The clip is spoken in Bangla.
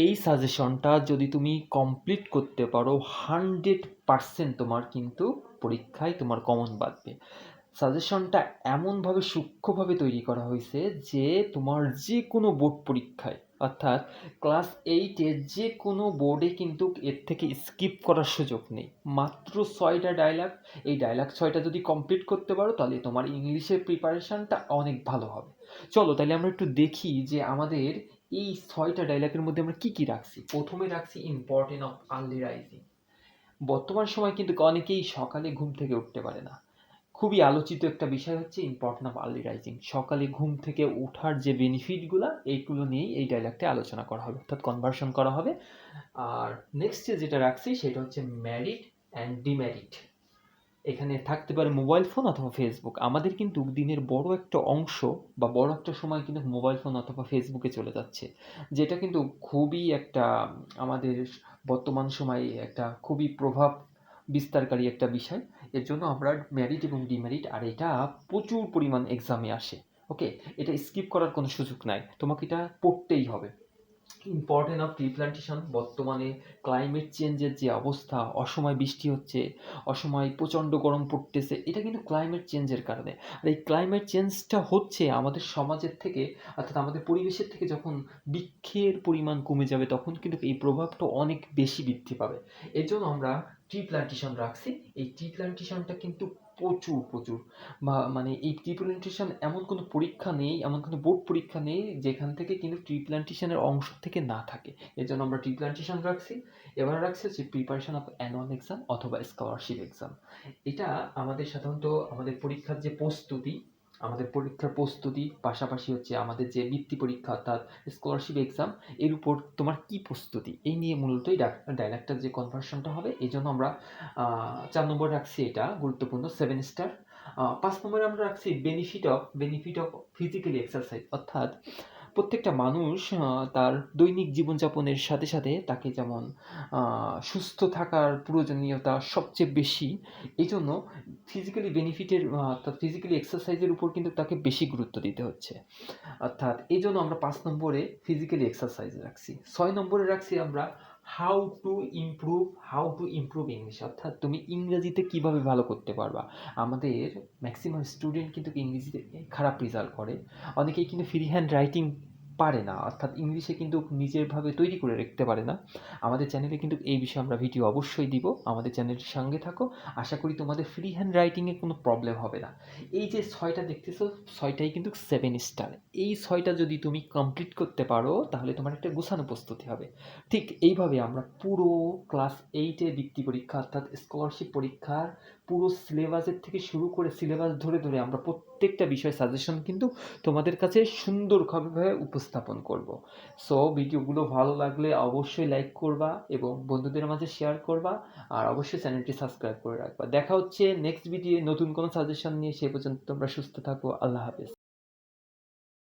এই সাজেশনটা যদি তুমি কমপ্লিট করতে পারো হান্ড্রেড পারসেন্ট তোমার কিন্তু পরীক্ষায় তোমার কমন বাঁধবে। সাজেশনটা এমনভাবে সূক্ষ্মভাবে তৈরি করা হয়েছে যে তোমার যে কোনো বোর্ড পরীক্ষায়, অর্থাৎ ক্লাস এইটে যে কোনো বোর্ডে কিন্তু এর থেকে স্কিপ করার সুযোগ নেই। মাত্র ছয়টা ডায়লগ এই ডায়লগ ছয়টা যদি কমপ্লিট করতে পারো, তাহলে তোমার ইংলিশের প্রিপারেশনটা অনেক ভালো হবে। চলো তাহলে আমরা একটু দেখি যে আমাদের এই ছয়টা ডায়লগের মধ্যে আমরা কি কি রাখছি? প্রথমে রাখছি ইম্পর্টেন্ট অফ আর্লি রাইজিং বর্তমান সময় কিন্তু অনেকেই সকালে ঘুম থেকে উঠতে পারে না। খুবই আলোচিত একটা বিষয় হচ্ছে ইম্পর্টেন্ট অফ আর্লি রাইজিং সকালে ঘুম থেকে ওঠার যে বেনিফিটগুলো এইগুলো নিয়েই এই ডায়লগটা আলোচনা করা হবে, অর্থাৎ কনভার্সন করা হবে। আর নেক্সট যেটা রাখছি, সেটা হচ্ছে ম্যারিড অ্যান্ড ডিম্যারিড এখানে থাকতে পারে মোবাইল ফোন অথবা ফেসবুক আমাদের কিন্তু দিনের বড় একটা অংশ বা বড় একটা সময় কিন্তু মোবাইল ফোন অথবা ফেসবুকে চলে যাচ্ছে। যেটা কিন্তু খুবই একটা আমাদের বর্তমান সময়ে একটা খুবই প্রভাব বিস্তারকারী একটা বিষয়। এর জন্য আমরা ম্যারিড এবং ডিম্যারিড আর এটা প্রচুর পরিমাণ এক্সামে আসে। ওকে এটা স্কিপ করার কোনো সুযোগ নাই। তোমাকে এটা পড়তেই হবে। ইম্পর্টেন্ট অফ ট্রি প্লান্টেশন বর্তমানে ক্লাইমেট চেঞ্জের যে অবস্থা, অসময় বৃষ্টি হচ্ছে, অসময় প্রচণ্ড গরম পড়তেছে, এটা কিন্তু ক্লাইমেট চেঞ্জের কারণে। আর এই ক্লাইমেট চেঞ্জটা হচ্ছে আমাদের সমাজের থেকে, অর্থাৎ আমাদের পরিবেশের থেকে যখন বৃক্ষের পরিমাণ কমে যাবে, তখন কিন্তু এই প্রভাবটা অনেক বেশি বৃদ্ধি পাবে। এর জন্য আমরা ট্রি প্লান্টেশন রাখছি। এই ট্রি প্লান্টেশনটা কিন্তু প্রচুর প্রচুর। বা মানে এই ট্রি প্লান্টেশন এমন কোনো পরীক্ষা নেই, এমন কোনো বোর্ড পরীক্ষা নেই, যেখান থেকে কিন্তু ট্রি প্লান্টেশনের অংশ থেকে না থাকে। এর জন্য আমরা ট্রি প্ল্যান্টেশন রাখছি। এবার রাখছি হচ্ছে প্রিপারেশন অফ অ্যানুয়াল এক্সাম অথবা স্কলারশিপ এক্সাম এটা আমাদের সাধারণত আমাদের পরীক্ষার যে প্রস্তুতি আমাদের পরীক্ষার প্রস্তুতি, পাশাপাশি হচ্ছে আমাদের যে বৃত্তি পরীক্ষা অর্থাৎ স্কলারশিপ এক্সাম এর উপর তোমার কি প্রস্তুতি? এই নিয়ে মূলতই ডাইলেক্টার যে কনভার্সনটা হবে, এই জন্য আমরা চার নম্বর রাখছি এটা, গুরুত্বপূর্ণ সেভেন স্টার পাঁচ নম্বরে আমরা রাখছি benefit of benefit of physically exercise অর্থাৎ প্রত্যেকটা মানুষ তার দৈনিক জীবনযাপনের সাথে সাথে তাকে যেমন সুস্থ থাকার প্রয়োজনীয়তা সবচেয়ে বেশি এই জন্য ফিজিক্যালি বেনিফিটের অর্থাৎ ফিজিক্যালি এক্সারসাইজের উপর কিন্তু তাকে বেশি গুরুত্ব দিতে হচ্ছে। অর্থাৎ এই জন্য আমরা পাঁচ নম্বরে ফিজিক্যালি এক্সারসাইজ রাখছি। ছয় নম্বরে রাখছি আমরা how to improve how to improve English অর্থাৎ তুমি ইংরেজিতে কীভাবে ভালো করতে পারবা। আমাদের ম্যাক্সিমাম স্টুডেন্ট কিন্তু ইংরেজিতে খারাপ রেজাল্ট করে। অনেকেই কিন্তু ফ্রি হ্যান্ড রাইটিং পারে না। অর্থাৎ ইংলিশে কিন্তু নিজেরভাবে তৈরি করে রাখতে পারে না। আমাদের চ্যানেলে কিন্তু এই বিষয়ে আমরা ভিডিও অবশ্যই দিব। আমাদের চ্যানেলের সঙ্গে থাকো। আশা করি তোমাদের ফ্রি হ্যান্ড রাইটিংয়ে কোনো প্রবলেম হবে না। এই যে ছয়টা দেখতেছো, ছয়টাই কিন্তু সেভেন স্টার এই ছয়টা যদি তুমি কমপ্লিট করতে পারো, তাহলে তোমার একটা গোছানো প্রস্তুতি হবে। ঠিক এইভাবে আমরা পুরো ক্লাস এইটে বৃত্তি পরীক্ষা, অর্থাৎ স্কলারশিপ পরীক্ষার পুরো সিলেবাসের থেকে শুরু করে সিলেবাস ধরে ধরে আমরা প্রত্যেকটা বিষয় সাজেশন কিন্তু তোমাদের কাছে সুন্দরভাবে উপস্থাপন করব। সো ভিডিওগুলো ভালো লাগলে অবশ্যই লাইক করবা এবং বন্ধুদের মাঝে শেয়ার করবা আর অবশ্যই চ্যানেলটি সাবস্ক্রাইব করে রাখবা। দেখা হচ্ছে নেক্সট ভিডিও নতুন কোনো সাজেশন নিয়ে। সে পর্যন্ত তোমরা সুস্থ থাকো। আল্লাহ হাফেজ।